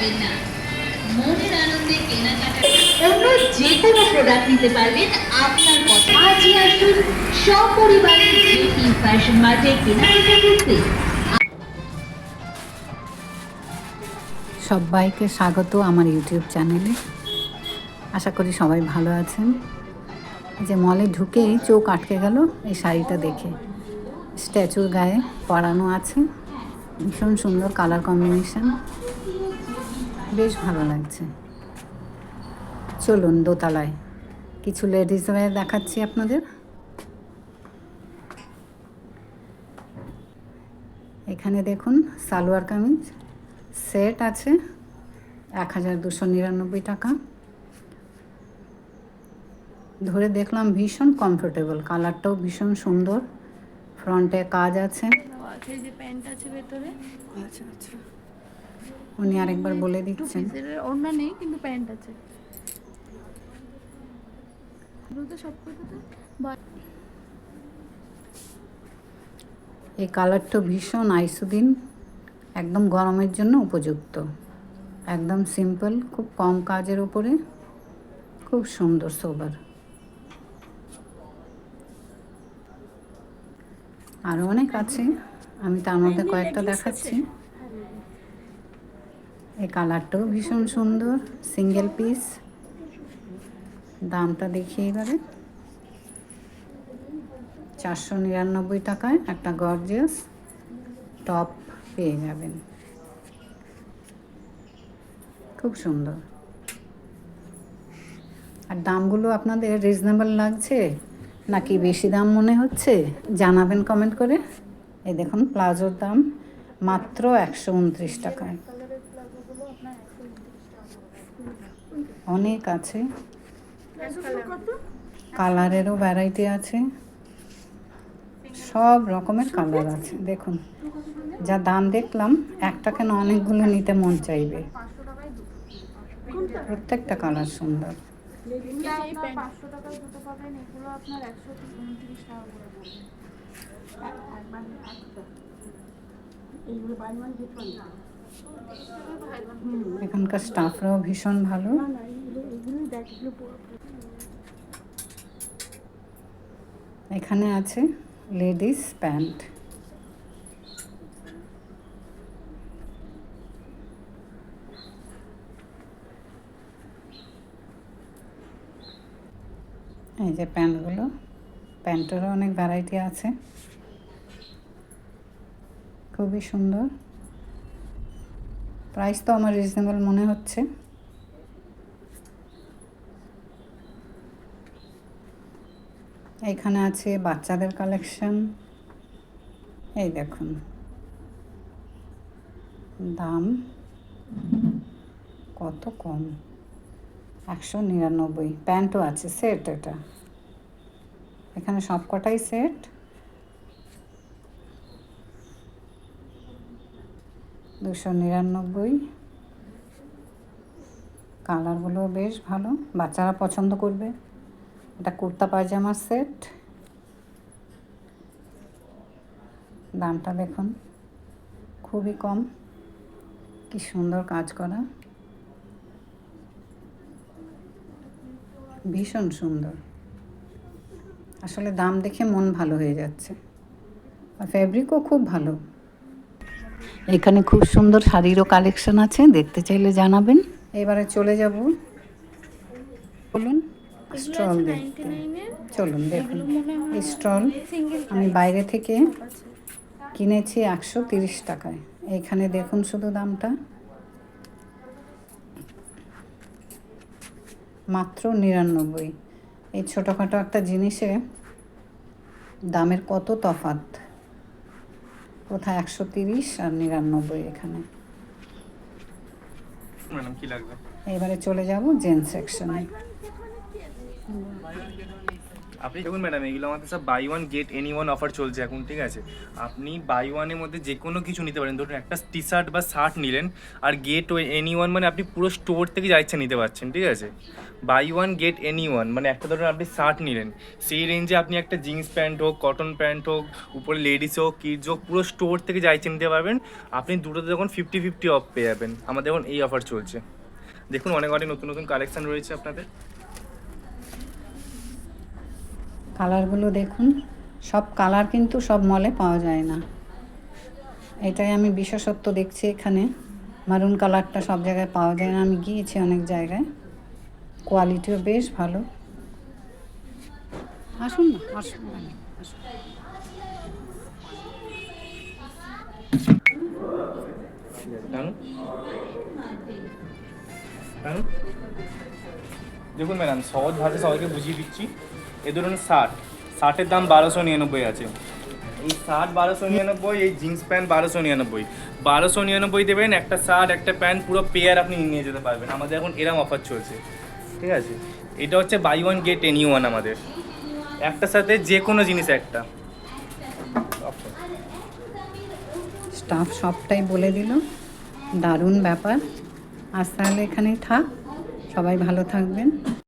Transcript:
পারবেন না। মনের আনন্দে কেনাকাটা অন্য যে কোনো প্রোডাক্ট নিতে পারবেন। আপনার পছন্দ আজই আসুন সপরিবারে জেপি ফ্যাশন মার্টে কেনাকাটা করতে সবাইকে স্বাগত আমার ইউটিউব চ্যানেলে। আশা করি সবাই ভালো আছেন। যে মলে ঢুকেই চোখ আটকে গেল এই শাড়িটা দেখে। স্ট্যাচুর গায়ে পরানো আছে। ভীষণ সুন্দর কালার কম্বিনেশন বেশ ভালো লাগছে। চলুন দোতলায়। কিছু লেডিস ওয়্যার দেখাচ্ছি আপনাদের। এখানে দেখুন সালোয়ার কামিজ। সেট আছে এক হাজার দুশো নিরানব্বই টাকা। ধরে দেখলাম ভীষণ কমফোর্টেবল কালারটাও ভীষণ সুন্দর। ফ্রন্টে কাজ আছে। আছে যে প্যান্ট আছে ভেতরে। আচ্ছা আচ্ছা। উনি আরেকবার বলে দিচ্ছেন। ওড়না নেই কিন্তু প্যান্ট আছে। এই কালারটা ভীষণ আইসুদিন একদম গরমের জন্য উপযুক্ত। একদম সিম্পল খুব কম কাজের উপরে খুব সুন্দর সোবার। আরও অনেক আছে আমি তার মধ্যে কয়েকটা দেখাচ্ছি। এই কালারটাও ভীষণ সুন্দর সিঙ্গেল পিস দামটা দেখি এবারে। চারশো নিরানব্বই টাকায় একটা গর্জিয়াস টপ পেয়ে যাবেন। খুব সুন্দর। আর দামগুলো আপনাদের রিজনেবল লাগছে নাকি বেশি দাম মনে হচ্ছে? জানাবেন কমেন্ট করে। এই দেখুন, প্লাজোর দাম মাত্র একশো উনত্রিশ টাকায়। অনেক আছে। কালারেরও ভ্যারাইটি আছে। সব রকমের কালার আছে। দেখুন যা দাম দেখলাম একটা কেন অনেকগুলো নিতে মন চাইবে। প্রত্যেকটা কালার সুন্দর। এখানকার স্টাফরাও ভীষণ ভালো। এখানে আছে লেডিস প্যান্ট। এই যে প্যান্টগুলো, প্যান্টেরও অনেক ভ্যারাইটি আছে। খুবই সুন্দর। প্রাইস তো আমার রিজনেবল মনে হচ্ছে। এইখানে আছে বাচ্চাদের কালেকশন এই দেখুন। দাম কত কম? একশো নিরানব্বই। প্যান্টও আছে সেট এটা। এখানে সব কটাই সেট দুশো নিরানব্বই। কালারগুলো বেশ ভালো। বাচ্চারা পছন্দ করবে। এটা কুর্তা পায়জামার সেট। দামটা দেখুন খুবই কম। কি সুন্দর কাজ করা। ভীষণ সুন্দর। আসলে দাম দেখে মন ভালো হয়ে যাচ্ছে। আর ফ্যাব্রিকও খুব ভালো। এখানে খুব সুন্দর শাড়িরও কালেকশন আছে দেখতে চাইলে জানাবেন। এবারে চলে যাব। বলুন। স্টল দেখতে। চলুন দেখুন। স্টল আমি বাইরে থেকে কিনেছি একশো তিরিশ টাকায়। এইখানে দেখুন শুধু দামটা। মাত্র নিরানব্বই। এই ছোটোখাটো একটা জিনিসে দামের কত তফাৎ? কোথায় একশো তিরিশ আর নিরানব্বই এখানে? এবারে চলে যাব জেন্টস সেকশনে। আপনি দেখুন ম্যাডাম এগুলো আমাদের সব buy one get any one offer চলছে এখন, ঠিক আছে? আপনি বাই ওয়ানের মধ্যে যে কোনো কিছু নিতে পারেন। ধরুন একটা টি শার্ট বা শার্ট নিলেন, আর গেট এনি ওয়ান মানে আপনি পুরো স্টোর থেকে যা ইচ্ছা নিতে পারছেন, ঠিক আছে? Buy one get any one মানে একটা ধরুন আপনি শার্ট নিলেন। সেই রেঞ্জে আপনি একটা জিন্স প্যান্ট হোক কটন প্যান্ট হোক, উপরে লেডিস হোক কিডস হোক, পুরো স্টোর থেকে যা ইচ্ছা নিতে পারবেন। আপনি দুটোতে যখন ফিফটি ফিফটি অফ পেয়ে যাবেন। আমাদের এখন এই অফার চলছে। দেখুন, অনেক অনেক নতুন নতুন কালেকশন রয়েছে আপনাদের। কালারগুলো দেখুন। সব কালার কিন্তু সব মলে পাওয়া যায় না। এটাই আমি বিশেষত্ব দেখছি এখানে। মারুন কালারটা সব জায়গায় পাওয়া যায় না। আমি গিয়েছি অনেক জায়গায়। কোয়ালিটিও বেশ ভালো। আসুন না, আসুন দেখুন ম্যাডাম, সহজ ভাষা সবাইকে বুঝিয়ে দিচ্ছি। এ ধরুন শার্ট শার্টের দাম বারোশো নিরানব্বই আছে। এই শার্ট বারোশো নিরানব্বই, এই জিন্স প্যান্ট বারোশো নিরানব্বই। বারোশো নিরানব্বই দেবেন একটা শার্ট একটা প্যান্ট, পুরো পেয়ার আপনি নিয়ে যেতে পারবেন। আমাদের এখন এরম অফার চলছে। ঠিক আছে? এটা হচ্ছে buy one get any one আমাদের। একটার সাথে যে কোনো জিনিস একটা। স্টাফ সবটাই বলে দিল। দারুণ ব্যাপার। আজ তাহলে এখানেই থাক। সবাই ভালো থাকবেন।